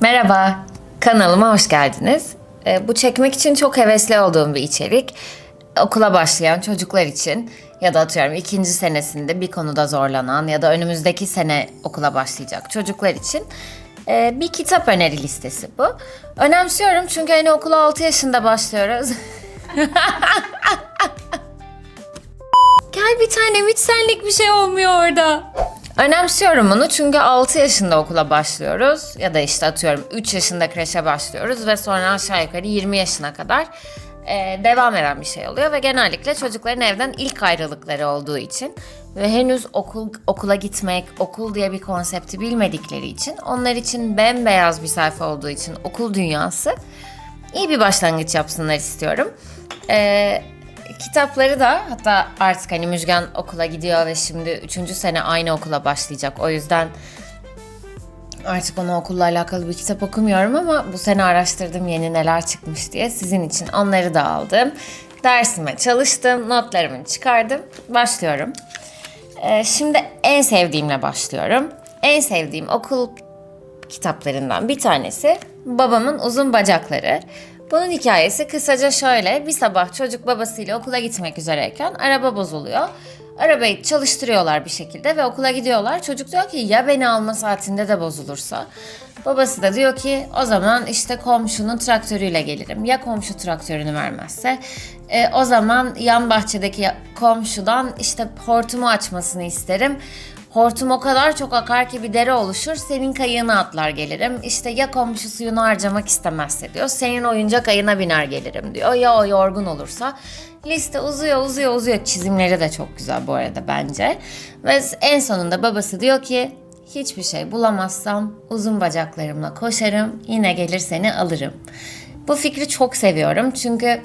Merhaba, kanalıma hoş geldiniz. Ee, bu çekmek için çok hevesli olduğum bir içerik. Okula başlayan çocuklar için ya da atıyorum ikinci senesinde bir konuda zorlanan ya da önümüzdeki sene okula başlayacak çocuklar için e, bir kitap öneri listesi bu. Önemsiyorum çünkü hani okula 6 yaşında başlıyoruz. Gel bir tanem hiç senlik bir şey olmuyor orada. Önemsiyorum bunu çünkü 6 yaşında okula başlıyoruz ya da işte atıyorum 3 yaşında kreşe başlıyoruz ve sonra aşağı yukarı 20 yaşına kadar e, devam eden bir şey oluyor ve genellikle çocukların evden ilk ayrılıkları olduğu için ve henüz okul okula gitmek, okul diye bir konsepti bilmedikleri için onlar için bembeyaz bir sayfa olduğu için okul dünyası iyi bir başlangıç yapsınlar istiyorum. Ee, kitapları da hatta artık hani Müjgan okula gidiyor ve şimdi 3. sene aynı okula başlayacak. O yüzden artık ona okulla alakalı bir kitap okumuyorum ama bu sene araştırdım yeni neler çıkmış diye. Sizin için onları da aldım. Dersime çalıştım, notlarımı çıkardım. Başlıyorum. Ee, şimdi en sevdiğimle başlıyorum. En sevdiğim okul kitaplarından bir tanesi Babamın Uzun Bacakları. Bunun hikayesi kısaca şöyle. Bir sabah çocuk babasıyla okula gitmek üzereyken araba bozuluyor. Arabayı çalıştırıyorlar bir şekilde ve okula gidiyorlar. Çocuk diyor ki ya beni alma saatinde de bozulursa? Babası da diyor ki o zaman işte komşunun traktörüyle gelirim. Ya komşu traktörünü vermezse? E, o zaman yan bahçedeki komşudan işte hortumu açmasını isterim. Hortum o kadar çok akar ki bir dere oluşur. Senin kayığına atlar gelirim. İşte ya komşu suyunu harcamak istemezse diyor. Senin oyuncak ayına biner gelirim diyor. Ya o yorgun olursa. Liste uzuyor uzuyor uzuyor. Çizimleri de çok güzel bu arada bence. Ve en sonunda babası diyor ki hiçbir şey bulamazsam uzun bacaklarımla koşarım. Yine gelir seni alırım. Bu fikri çok seviyorum. Çünkü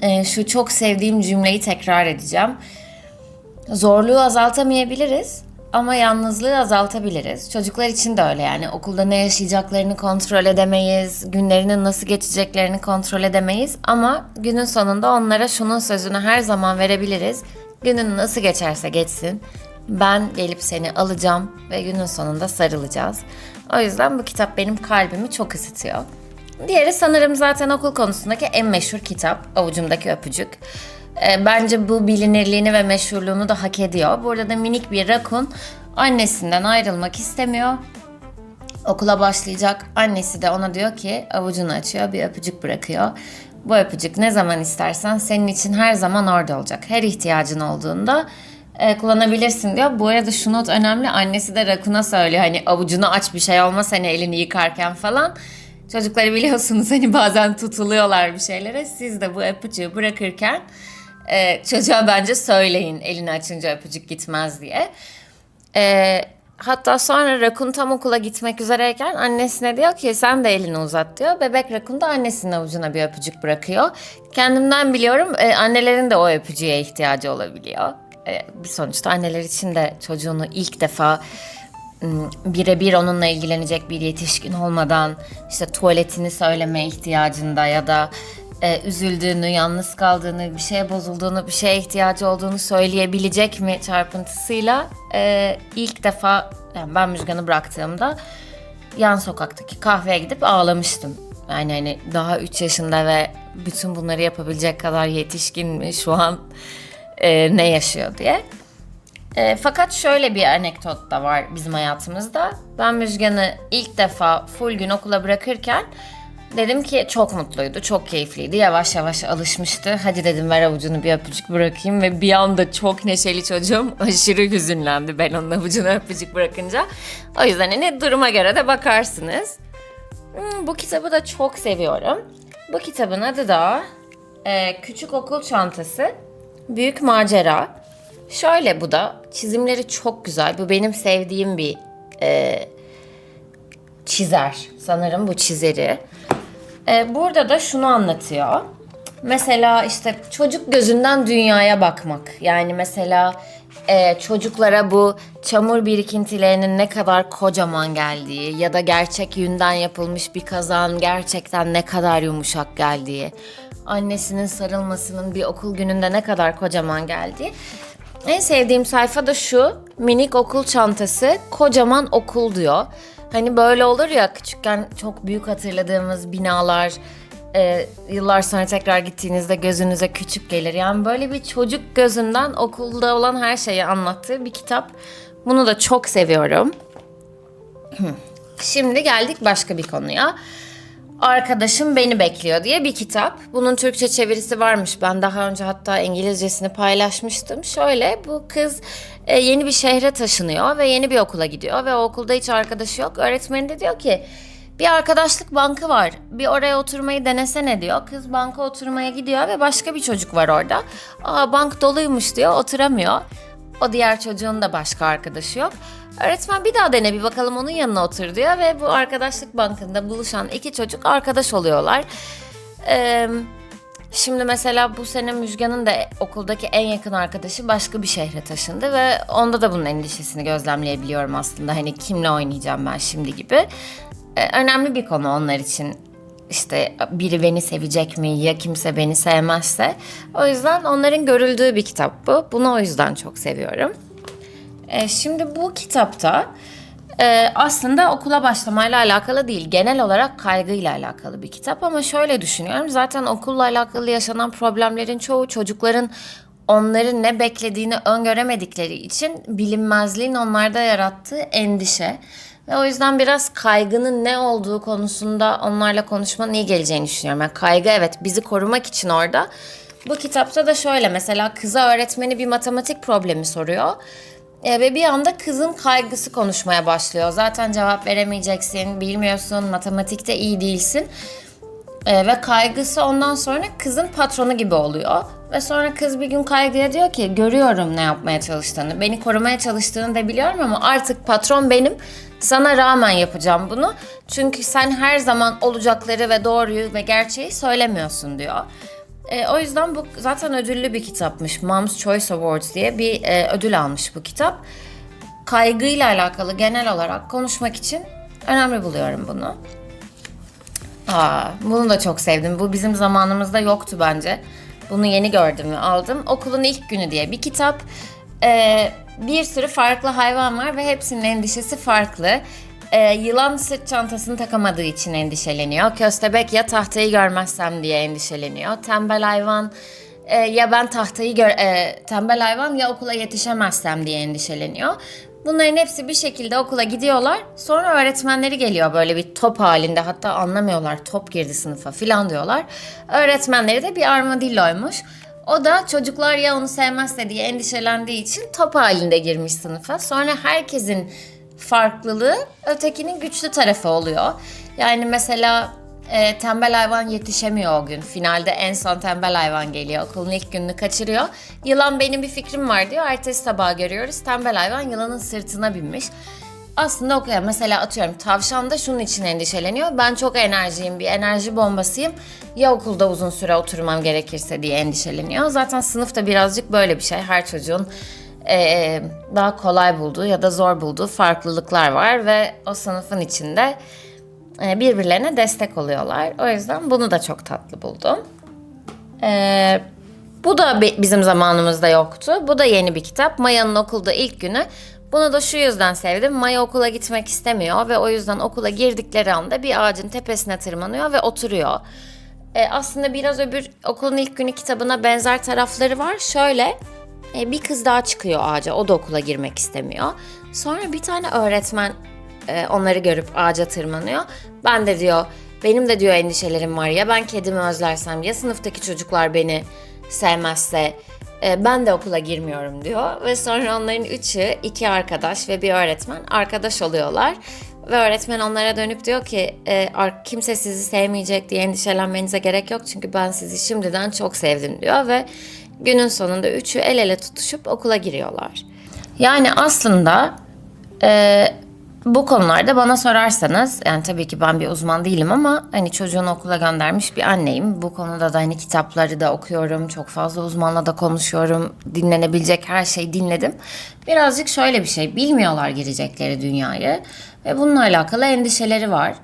e, şu çok sevdiğim cümleyi tekrar edeceğim. Zorluğu azaltamayabiliriz ama yalnızlığı azaltabiliriz. Çocuklar için de öyle yani okulda ne yaşayacaklarını kontrol edemeyiz, günlerinin nasıl geçeceklerini kontrol edemeyiz ama günün sonunda onlara şunun sözünü her zaman verebiliriz. Günün nasıl geçerse geçsin ben gelip seni alacağım ve günün sonunda sarılacağız. O yüzden bu kitap benim kalbimi çok ısıtıyor. Diğeri sanırım zaten okul konusundaki en meşhur kitap Avucumdaki Öpücük. E, bence bu bilinirliğini ve meşhurluğunu da hak ediyor. Burada da minik bir rakun annesinden ayrılmak istemiyor. Okula başlayacak. Annesi de ona diyor ki avucunu açıyor bir öpücük bırakıyor. Bu öpücük ne zaman istersen senin için her zaman orada olacak. Her ihtiyacın olduğunda e, kullanabilirsin diyor. Bu arada şu not önemli. Annesi de Rakun'a söylüyor hani avucunu aç bir şey olmaz hani elini yıkarken falan. Çocukları biliyorsunuz hani bazen tutuluyorlar bir şeylere. Siz de bu öpücüğü bırakırken e, çocuğa bence söyleyin elini açınca öpücük gitmez diye. E, hatta sonra Rakun tam okula gitmek üzereyken annesine diyor ki sen de elini uzat diyor. Bebek Rakun da annesinin avucuna bir öpücük bırakıyor. Kendimden biliyorum e, annelerin de o öpücüğe ihtiyacı olabiliyor. E, sonuçta anneler için de çocuğunu ilk defa birebir onunla ilgilenecek bir yetişkin olmadan işte tuvaletini söyleme ihtiyacında ya da e, üzüldüğünü, yalnız kaldığını, bir şeye bozulduğunu, bir şeye ihtiyacı olduğunu söyleyebilecek mi çarpıntısıyla e, ilk defa yani ben Müjgan'ı bıraktığımda yan sokaktaki kahveye gidip ağlamıştım. Yani hani daha 3 yaşında ve bütün bunları yapabilecek kadar yetişkin mi şu an e, ne yaşıyor diye. E, fakat şöyle bir anekdot da var bizim hayatımızda. Ben Müjgan'ı ilk defa full gün okula bırakırken dedim ki çok mutluydu, çok keyifliydi. Yavaş yavaş alışmıştı. Hadi dedim ver avucunu bir öpücük bırakayım ve bir anda çok neşeli çocuğum aşırı hüzünlendi ben onun avucuna öpücük bırakınca. O yüzden hani duruma göre de bakarsınız. Hmm, bu kitabı da çok seviyorum. Bu kitabın adı da e, Küçük Okul Çantası Büyük Macera. Şöyle bu da çizimleri çok güzel. Bu benim sevdiğim bir e, çizer. Sanırım bu çizeri. E, burada da şunu anlatıyor. Mesela işte çocuk gözünden dünyaya bakmak. Yani mesela e, çocuklara bu çamur birikintilerinin ne kadar kocaman geldiği ya da gerçek yünden yapılmış bir kazan gerçekten ne kadar yumuşak geldiği, annesinin sarılmasının bir okul gününde ne kadar kocaman geldiği. En sevdiğim sayfa da şu. Minik okul çantası, kocaman okul diyor. Hani böyle olur ya küçükken çok büyük hatırladığımız binalar e, yıllar sonra tekrar gittiğinizde gözünüze küçük gelir. Yani böyle bir çocuk gözünden okulda olan her şeyi anlattığı bir kitap. Bunu da çok seviyorum. Şimdi geldik başka bir konuya. Arkadaşım Beni Bekliyor diye bir kitap. Bunun Türkçe çevirisi varmış. Ben daha önce hatta İngilizcesini paylaşmıştım. Şöyle bu kız e, yeni bir şehre taşınıyor ve yeni bir okula gidiyor ve o okulda hiç arkadaşı yok. Öğretmeni de diyor ki bir arkadaşlık bankı var. Bir oraya oturmayı denesene diyor. Kız banka oturmaya gidiyor ve başka bir çocuk var orada. Aa bank doluymuş diyor oturamıyor. O diğer çocuğun da başka arkadaşı yok. Öğretmen bir daha dene bir bakalım onun yanına otur diyor ve bu arkadaşlık bankında buluşan iki çocuk arkadaş oluyorlar. Ee, şimdi mesela bu sene Müjgan'ın da okuldaki en yakın arkadaşı başka bir şehre taşındı ve onda da bunun endişesini gözlemleyebiliyorum aslında. Hani kimle oynayacağım ben şimdi gibi. Ee, önemli bir konu onlar için işte biri beni sevecek mi ya kimse beni sevmezse. O yüzden onların görüldüğü bir kitap bu. Bunu o yüzden çok seviyorum. E, şimdi bu kitapta e, aslında okula başlamayla alakalı değil. Genel olarak kaygıyla alakalı bir kitap ama şöyle düşünüyorum. Zaten okulla alakalı yaşanan problemlerin çoğu çocukların onların ne beklediğini öngöremedikleri için bilinmezliğin onlarda yarattığı endişe. Ve o yüzden biraz kaygının ne olduğu konusunda onlarla konuşmanın iyi geleceğini düşünüyorum. Yani kaygı evet bizi korumak için orada. Bu kitapta da şöyle mesela kıza öğretmeni bir matematik problemi soruyor. E, ve bir anda kızın kaygısı konuşmaya başlıyor. Zaten cevap veremeyeceksin, bilmiyorsun, matematikte iyi değilsin. E, ve kaygısı ondan sonra kızın patronu gibi oluyor. Ve sonra kız bir gün kaygıya diyor ki görüyorum ne yapmaya çalıştığını. Beni korumaya çalıştığını da biliyorum ama artık patron benim. Sana rağmen yapacağım bunu. Çünkü sen her zaman olacakları ve doğruyu ve gerçeği söylemiyorsun diyor. E, o yüzden bu zaten ödüllü bir kitapmış. Mom's Choice Awards diye bir e, ödül almış bu kitap. Kaygıyla alakalı genel olarak konuşmak için önemli buluyorum bunu. Aa, bunu da çok sevdim. Bu bizim zamanımızda yoktu bence. Bunu yeni gördüm ve aldım. Okulun ilk günü diye bir kitap. Ee, bir sürü farklı hayvan var ve hepsinin endişesi farklı. Ee, yılan sırt çantasını takamadığı için endişeleniyor. Köstebek ya tahtayı görmezsem diye endişeleniyor. Tembel hayvan e, ya ben tahtayı gör, e, tembel hayvan ya okula yetişemezsem diye endişeleniyor. Bunların hepsi bir şekilde okula gidiyorlar. Sonra öğretmenleri geliyor böyle bir top halinde. Hatta anlamıyorlar top girdi sınıfa falan diyorlar. Öğretmenleri de bir armadilloymuş. O da çocuklar ya onu sevmezse diye endişelendiği için top halinde girmiş sınıfa. Sonra herkesin farklılığı ötekinin güçlü tarafı oluyor. Yani mesela e, tembel hayvan yetişemiyor o gün. Finalde en son tembel hayvan geliyor. Okulun ilk gününü kaçırıyor. Yılan benim bir fikrim var diyor. Ertesi sabah görüyoruz. Tembel hayvan yılanın sırtına binmiş. Aslında okuyor. Mesela atıyorum tavşan da şunun için endişeleniyor. Ben çok enerjiyim, bir enerji bombasıyım. Ya okulda uzun süre oturmam gerekirse diye endişeleniyor. Zaten sınıfta birazcık böyle bir şey. Her çocuğun e, daha kolay bulduğu ya da zor bulduğu farklılıklar var ve o sınıfın içinde e, birbirlerine destek oluyorlar. O yüzden bunu da çok tatlı buldum. E, bu da bi- bizim zamanımızda yoktu. Bu da yeni bir kitap. Maya'nın okulda ilk günü. Bunu da şu yüzden sevdim. Maya okula gitmek istemiyor ve o yüzden okula girdikleri anda bir ağacın tepesine tırmanıyor ve oturuyor. E, aslında biraz öbür okulun ilk günü kitabına benzer tarafları var. Şöyle e, bir kız daha çıkıyor ağaca. O da okula girmek istemiyor. Sonra bir tane öğretmen e, onları görüp ağaca tırmanıyor. Ben de diyor benim de diyor endişelerim var ya ben kedimi özlersem ya sınıftaki çocuklar beni sevmezse e, ben de okula girmiyorum diyor. Ve sonra onların üçü iki arkadaş ve bir öğretmen arkadaş oluyorlar. Ve öğretmen onlara dönüp diyor ki e, kimse sizi sevmeyecek diye endişelenmenize gerek yok. Çünkü ben sizi şimdiden çok sevdim diyor ve günün sonunda üçü el ele tutuşup okula giriyorlar. Yani aslında e, bu konularda bana sorarsanız yani tabii ki ben bir uzman değilim ama hani çocuğunu okula göndermiş bir anneyim. Bu konuda da hani kitapları da okuyorum. Çok fazla uzmanla da konuşuyorum. Dinlenebilecek her şeyi dinledim. Birazcık şöyle bir şey. Bilmiyorlar girecekleri dünyayı ve bununla alakalı endişeleri var.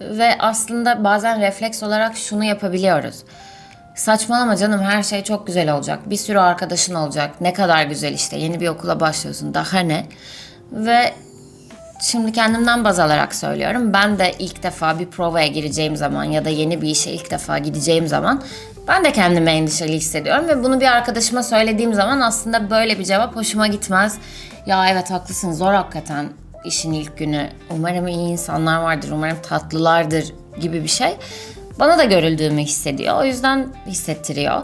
Ve aslında bazen refleks olarak şunu yapabiliyoruz. Saçmalama canım her şey çok güzel olacak. Bir sürü arkadaşın olacak. Ne kadar güzel işte yeni bir okula başlıyorsun. Daha ne? Ve şimdi kendimden baz alarak söylüyorum. Ben de ilk defa bir provaya gireceğim zaman ya da yeni bir işe ilk defa gideceğim zaman ben de kendimi endişeli hissediyorum ve bunu bir arkadaşıma söylediğim zaman aslında böyle bir cevap hoşuma gitmez. Ya evet haklısın zor hakikaten işin ilk günü. Umarım iyi insanlar vardır, umarım tatlılardır gibi bir şey. Bana da görüldüğümü hissediyor. O yüzden hissettiriyor.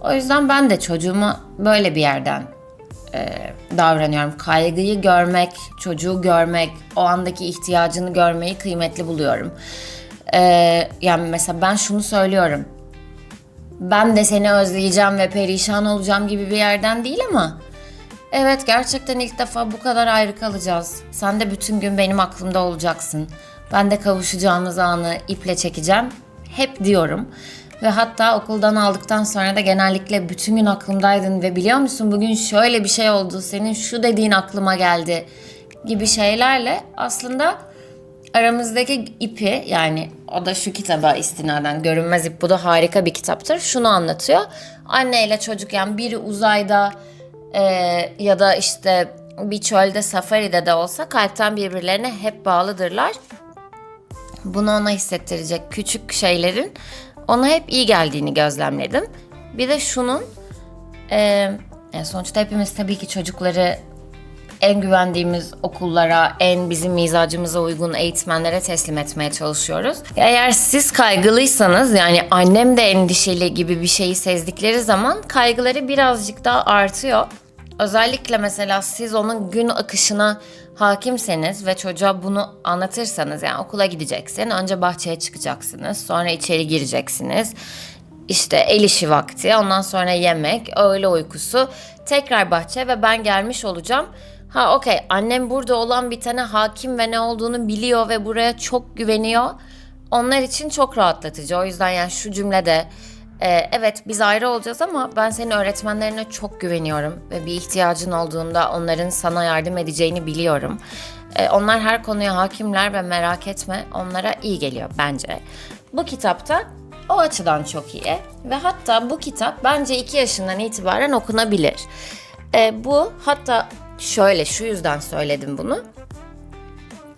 O yüzden ben de çocuğuma böyle bir yerden e, davranıyorum. Kaygıyı görmek, çocuğu görmek, o andaki ihtiyacını görmeyi kıymetli buluyorum. E, yani mesela ben şunu söylüyorum. Ben de seni özleyeceğim ve perişan olacağım gibi bir yerden değil ama Evet gerçekten ilk defa bu kadar ayrı kalacağız. Sen de bütün gün benim aklımda olacaksın. Ben de kavuşacağımız anı iple çekeceğim. Hep diyorum. Ve hatta okuldan aldıktan sonra da genellikle bütün gün aklımdaydın ve biliyor musun bugün şöyle bir şey oldu. Senin şu dediğin aklıma geldi gibi şeylerle aslında aramızdaki ipi yani o da şu kitaba istinaden Görünmez İp bu da harika bir kitaptır. Şunu anlatıyor. Anne ile çocuk yani biri uzayda e, ya da işte bir çölde safaride de olsa kalpten birbirlerine hep bağlıdırlar. Bunu ona hissettirecek küçük şeylerin ona hep iyi geldiğini gözlemledim. Bir de şunun e, yani sonuçta hepimiz tabii ki çocukları en güvendiğimiz okullara, en bizim mizacımıza uygun eğitmenlere teslim etmeye çalışıyoruz. Eğer siz kaygılıysanız yani annem de endişeli gibi bir şeyi sezdikleri zaman kaygıları birazcık daha artıyor. Özellikle mesela siz onun gün akışına hakimseniz ve çocuğa bunu anlatırsanız yani okula gideceksin, önce bahçeye çıkacaksınız, sonra içeri gireceksiniz. İşte el işi vakti, ondan sonra yemek, öğle uykusu, tekrar bahçe ve ben gelmiş olacağım. Ha okey annem burada olan bir tane hakim ve ne olduğunu biliyor ve buraya çok güveniyor. Onlar için çok rahatlatıcı. O yüzden yani şu cümlede e, evet biz ayrı olacağız ama ben senin öğretmenlerine çok güveniyorum. Ve bir ihtiyacın olduğunda onların sana yardım edeceğini biliyorum. E, onlar her konuya hakimler ve merak etme onlara iyi geliyor bence. Bu kitapta o açıdan çok iyi ve hatta bu kitap bence 2 yaşından itibaren okunabilir. E, bu hatta şöyle şu yüzden söyledim bunu.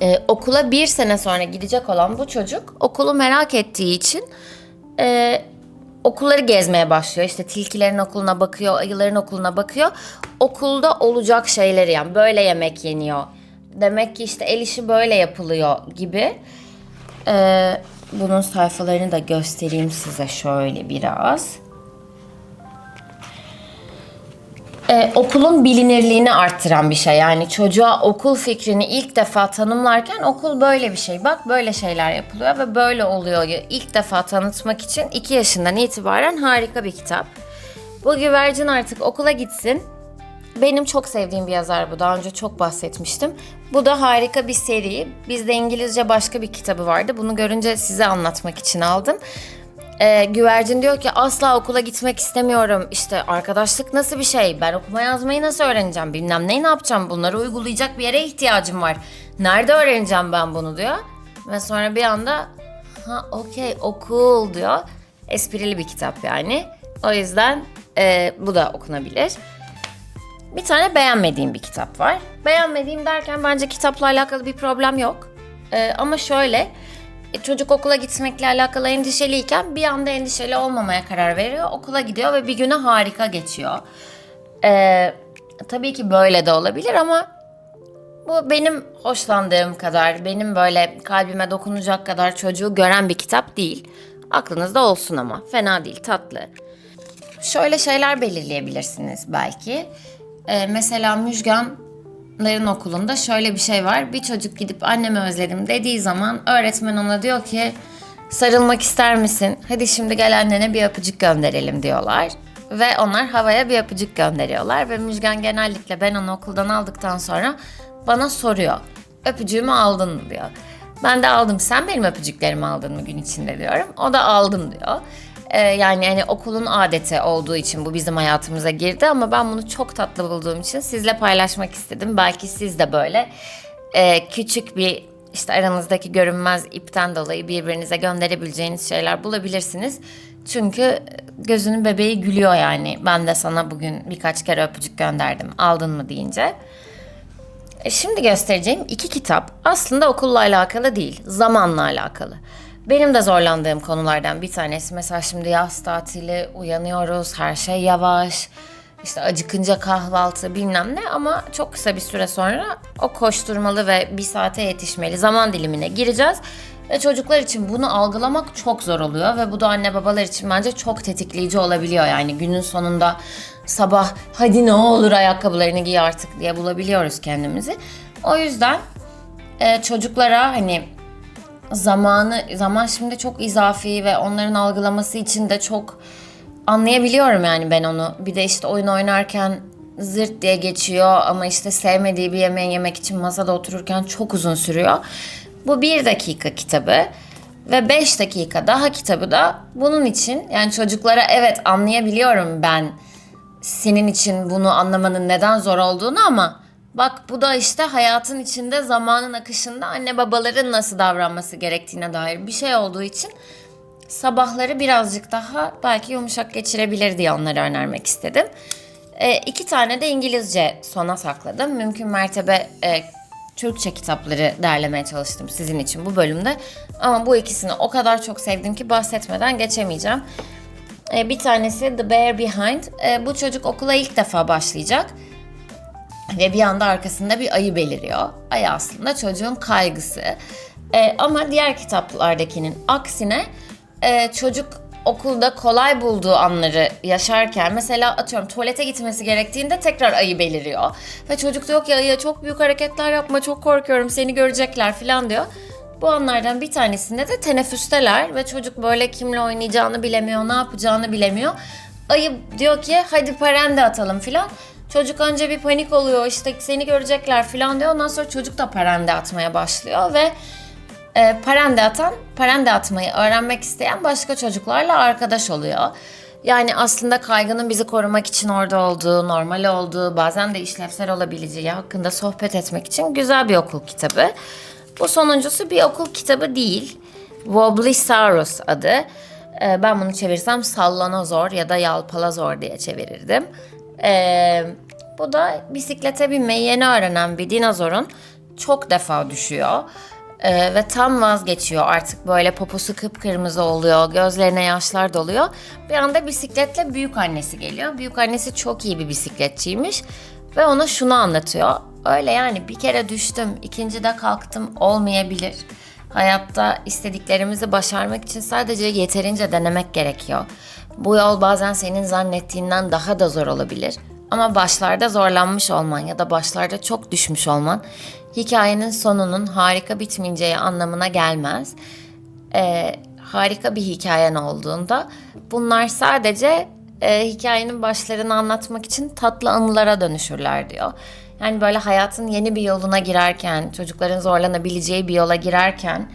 E, okula bir sene sonra gidecek olan bu çocuk okulu merak ettiği için e, okulları gezmeye başlıyor. İşte tilkilerin okuluna bakıyor, ayıların okuluna bakıyor. Okulda olacak şeyleri yani böyle yemek yeniyor. Demek ki işte el işi böyle yapılıyor gibi. E, bunun sayfalarını da göstereyim size şöyle biraz. Ee, okulun bilinirliğini arttıran bir şey. Yani çocuğa okul fikrini ilk defa tanımlarken okul böyle bir şey. Bak böyle şeyler yapılıyor ve böyle oluyor. İlk defa tanıtmak için 2 yaşından itibaren harika bir kitap. Bu güvercin artık okula gitsin. Benim çok sevdiğim bir yazar bu. Daha önce çok bahsetmiştim. Bu da harika bir seri. Bizde İngilizce başka bir kitabı vardı. Bunu görünce size anlatmak için aldım. Ee, güvercin diyor ki asla okula gitmek istemiyorum. İşte arkadaşlık nasıl bir şey? Ben okuma yazmayı nasıl öğreneceğim? Bilmem neyi ne yapacağım? Bunları uygulayacak bir yere ihtiyacım var. Nerede öğreneceğim ben bunu diyor. Ve sonra bir anda ha okey okul diyor. Esprili bir kitap yani. O yüzden e, bu da okunabilir. Bir tane beğenmediğim bir kitap var. Beğenmediğim derken bence kitapla alakalı bir problem yok. Ee, ama şöyle e, çocuk okula gitmekle alakalı endişeliyken bir anda endişeli olmamaya karar veriyor. Okula gidiyor ve bir günü harika geçiyor. Ee, tabii ki böyle de olabilir ama bu benim hoşlandığım kadar, benim böyle kalbime dokunacak kadar çocuğu gören bir kitap değil. Aklınızda olsun ama. Fena değil, tatlı. Şöyle şeyler belirleyebilirsiniz belki. Ee, mesela Müjganların okulunda şöyle bir şey var. Bir çocuk gidip annemi özledim dediği zaman öğretmen ona diyor ki sarılmak ister misin? Hadi şimdi gel annene bir öpücük gönderelim diyorlar. Ve onlar havaya bir öpücük gönderiyorlar. Ve Müjgan genellikle ben onu okuldan aldıktan sonra bana soruyor. Öpücüğümü aldın mı diyor. Ben de aldım. Sen benim öpücüklerimi aldın mı gün içinde diyorum. O da aldım diyor. Ee, yani hani okulun adeti olduğu için bu bizim hayatımıza girdi ama ben bunu çok tatlı bulduğum için sizle paylaşmak istedim. Belki siz de böyle e, küçük bir işte aranızdaki görünmez ipten dolayı birbirinize gönderebileceğiniz şeyler bulabilirsiniz. Çünkü gözünün bebeği gülüyor yani. Ben de sana bugün birkaç kere öpücük gönderdim. Aldın mı deyince. E, Şimdi göstereceğim iki kitap aslında okulla alakalı değil, zamanla alakalı. Benim de zorlandığım konulardan bir tanesi. Mesela şimdi yaz tatili, uyanıyoruz, her şey yavaş. İşte acıkınca kahvaltı bilmem ne ama çok kısa bir süre sonra o koşturmalı ve bir saate yetişmeli zaman dilimine gireceğiz. Ve çocuklar için bunu algılamak çok zor oluyor ve bu da anne babalar için bence çok tetikleyici olabiliyor. Yani günün sonunda sabah hadi ne olur ayakkabılarını giy artık diye bulabiliyoruz kendimizi. O yüzden e, çocuklara hani zamanı zaman şimdi çok izafi ve onların algılaması için de çok anlayabiliyorum yani ben onu. Bir de işte oyun oynarken zırt diye geçiyor ama işte sevmediği bir yemeği yemek için masada otururken çok uzun sürüyor. Bu bir dakika kitabı ve beş dakika daha kitabı da bunun için yani çocuklara evet anlayabiliyorum ben senin için bunu anlamanın neden zor olduğunu ama bak bu da işte hayatın içinde zamanın akışında anne babaların nasıl davranması gerektiğine dair bir şey olduğu için sabahları birazcık daha belki yumuşak geçirebilir diye onları önermek istedim. E, iki tane de İngilizce sona sakladım. Mümkün mertebe e, Türkçe kitapları derlemeye çalıştım sizin için bu bölümde. Ama bu ikisini o kadar çok sevdim ki bahsetmeden geçemeyeceğim. E, bir tanesi The Bear Behind. E, bu çocuk okula ilk defa başlayacak. Ve bir anda arkasında bir ayı beliriyor. Ayı aslında çocuğun kaygısı. E, ama diğer kitaplardakinin aksine e, çocuk okulda kolay bulduğu anları yaşarken mesela atıyorum tuvalete gitmesi gerektiğinde tekrar ayı beliriyor. Ve çocuk diyor ki ayıya çok büyük hareketler yapma çok korkuyorum seni görecekler falan diyor. Bu anlardan bir tanesinde de teneffüsteler ve çocuk böyle kimle oynayacağını bilemiyor, ne yapacağını bilemiyor. Ayı diyor ki hadi parende atalım filan. Çocuk önce bir panik oluyor işte seni görecekler filan diyor. Ondan sonra çocuk da parende atmaya başlıyor ve e, parende atan, parende atmayı öğrenmek isteyen başka çocuklarla arkadaş oluyor. Yani aslında kaygının bizi korumak için orada olduğu, normal olduğu, bazen de işlevsel olabileceği hakkında sohbet etmek için güzel bir okul kitabı. Bu sonuncusu bir okul kitabı değil. Wobblysaurus adı. Ee, ben bunu çevirsem sallanozor ya da yalpalazor diye çevirirdim. Ee, bu da bisiklete binmeyi yeni öğrenen bir dinozorun çok defa düşüyor. Ee, ve tam vazgeçiyor artık böyle poposu kıpkırmızı oluyor, gözlerine yaşlar doluyor. Bir anda bisikletle büyük annesi geliyor. Büyük annesi çok iyi bir bisikletçiymiş ve ona şunu anlatıyor. Öyle yani bir kere düştüm, ikinci de kalktım olmayabilir. Hayatta istediklerimizi başarmak için sadece yeterince denemek gerekiyor. Bu yol bazen senin zannettiğinden daha da zor olabilir. Ama başlarda zorlanmış olman ya da başlarda çok düşmüş olman hikayenin sonunun harika bitmeyeceği anlamına gelmez. Ee, harika bir hikayen olduğunda bunlar sadece e, hikayenin başlarını anlatmak için tatlı anılara dönüşürler diyor. Yani böyle hayatın yeni bir yoluna girerken, çocukların zorlanabileceği bir yola girerken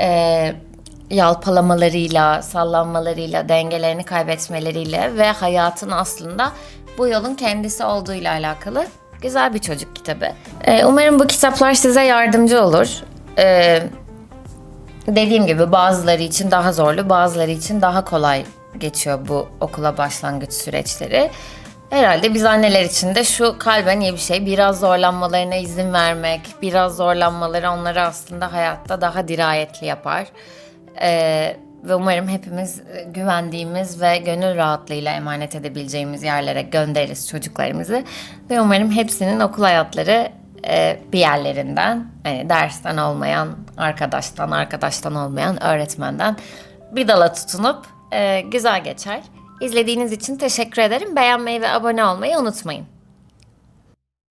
e, yalpalamalarıyla, sallanmalarıyla, dengelerini kaybetmeleriyle ve hayatın aslında bu yolun kendisi olduğuyla alakalı güzel bir çocuk kitabı. E, umarım bu kitaplar size yardımcı olur. E, dediğim gibi bazıları için daha zorlu, bazıları için daha kolay geçiyor bu okula başlangıç süreçleri. Herhalde biz anneler için de şu kalben iyi bir şey. Biraz zorlanmalarına izin vermek, biraz zorlanmaları onları aslında hayatta daha dirayetli yapar. Ee, ve umarım hepimiz e, güvendiğimiz ve gönül rahatlığıyla emanet edebileceğimiz yerlere göndeririz çocuklarımızı. Ve umarım hepsinin okul hayatları e, bir yerlerinden, hani dersten olmayan, arkadaştan, arkadaştan olmayan, öğretmenden bir dala tutunup e, güzel geçer. İzlediğiniz için teşekkür ederim. Beğenmeyi ve abone olmayı unutmayın.